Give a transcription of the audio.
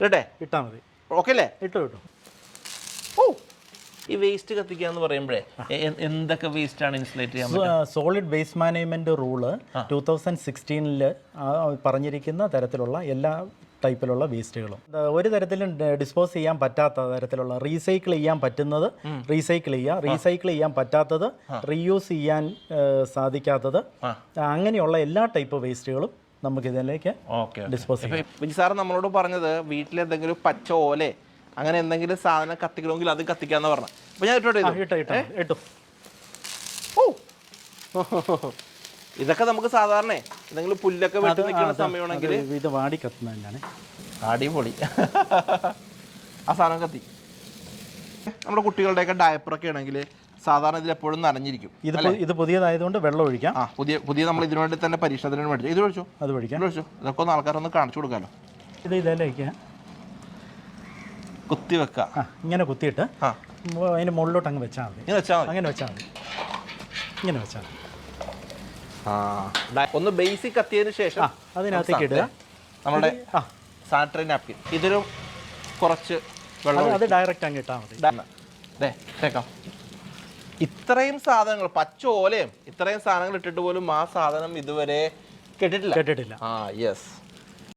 കേട്ടെ? ഇട്ടാൽ മതി. ഓക്കെ അല്ലേ? ഇട്ടു ഇട്ടു. ഓ. ഈ വേസ്റ്റ് കത്തിക്കുക എന്ന് പറയുമ്പോഴേ എന്തൊക്കെ വേസ്റ്റ് ആണ് ഇൻസുലേറ്റ് ചെയ്യാൻ solid waste management rule two thousand സിക്സ്റ്റീനിൽ പറഞ്ഞിരിക്കുന്ന തരത്തിലുള്ള എല്ലാ ടൈപ്പിലുള്ള വേസ്റ്റുകളും ഒരു തരത്തിലും ഡിസ്പോസ് ചെയ്യാൻ പറ്റാത്ത തരത്തിലുള്ള റീസൈക്കിൾ ചെയ്യാൻ പറ്റുന്നത് റീസൈക്കിൾ ചെയ്യുക റീസൈക്കിൾ ചെയ്യാൻ പറ്റാത്തത് റീയൂസ് ചെയ്യാൻ സാധിക്കാത്തത്. അങ്ങനെയുള്ള എല്ലാ ടൈപ്പ് വേസ്റ്റുകളും നമുക്ക് ഇതിലേക്ക് ഡിസ്പോസ് ചെയ്യാം. ഇപ്പൊ സാർ നമ്മളോട് പറഞ്ഞത് വീട്ടിൽ എന്തെങ്കിലും പച്ച ഓലെ അങ്ങനെ എന്തെങ്കിലും സാധനം കത്തിക്കണമെങ്കിൽ അത് കത്തിക്കാന്ന് പറഞ്ഞു. അപ്പൊ ഞാൻ ഇട്ടോട്ടെ ഇട്ടോ ഇട്ടോ. ഇട്ടു. ഓ ഇതൊക്കെ നമുക്ക് സാധാരണ എന്തെങ്കിലും പുല്ലൊക്കെ വെട്ടി നിൽക്കുന്ന സമയമാണെങ്കിൽ ഇത് വാടി കത്തുന്ന തന്നെയാണ് അടിപൊളി. ആ സാധനം കത്തി. നമ്മുടെ കുട്ടികളുടെയൊക്കെ ഡയപ്പറൊക്കെ ആണെങ്കിൽ സാധാരണ ഇതിൽ എപ്പോഴും നനഞ്ഞിരിക്കും ഇത് പു- ഇത് പുതിയതായതുകൊണ്ട് വെള്ളം ഒഴിക്കാം. ആ പുതിയ പുതിയ നമ്മൾ ഇതിനു വേണ്ടി തന്നെ പരീക്ഷണത്തിന് മേടിച്ചു ഇത് ഒഴിച്ചു? അത് ഒഴിക്കാം. ഇത് ഒഴിച്ചു? ഇതൊക്കെ ഒന്ന് ആൾക്കാരൊന്ന് കാണിച്ചു കൊടുക്കാലോ. ഇത് ഇതിലേക്ക് കുത്തി വെക്കുക ആ ഇങ്ങനെ കുത്തിയിട്ട് ആ. മു- അതിന് മുകളിലോട്ട് അങ്ങ് വെച്ചാൽ മതി. ഇങ്ങനെ വെച്ചാൽ മതി. അങ്ങനെ വെച്ചാൽ മതി. ഇങ്ങനെ വെച്ചാൽ മതി. ആ ഡയ- ഒന്ന് ബേസിക് കത്തിയതിന് ശേഷം ആ അതിനകത്തേക്ക് ഇടുക. നമ്മുടെ ആ. സാനിറ്ററി നാപ്കിൻ ഇതിലും കുറച്ച് അത് ഡയറക്റ്റ് അങ്ങ് ഇട്ടാൽ മതി. ദേ, ഇട്ടേക്കാം ഇത്രയും സാധനങ്ങൾ പച്ച ഓലയും ഇത്രയും സാധനങ്ങൾ ഇട്ടിട്ട് പോലും ആ സാധനം ഇതുവരെ കേട്ടിട്ടില്ല? കേട്ടിട്ടില്ല. ആ യെസ്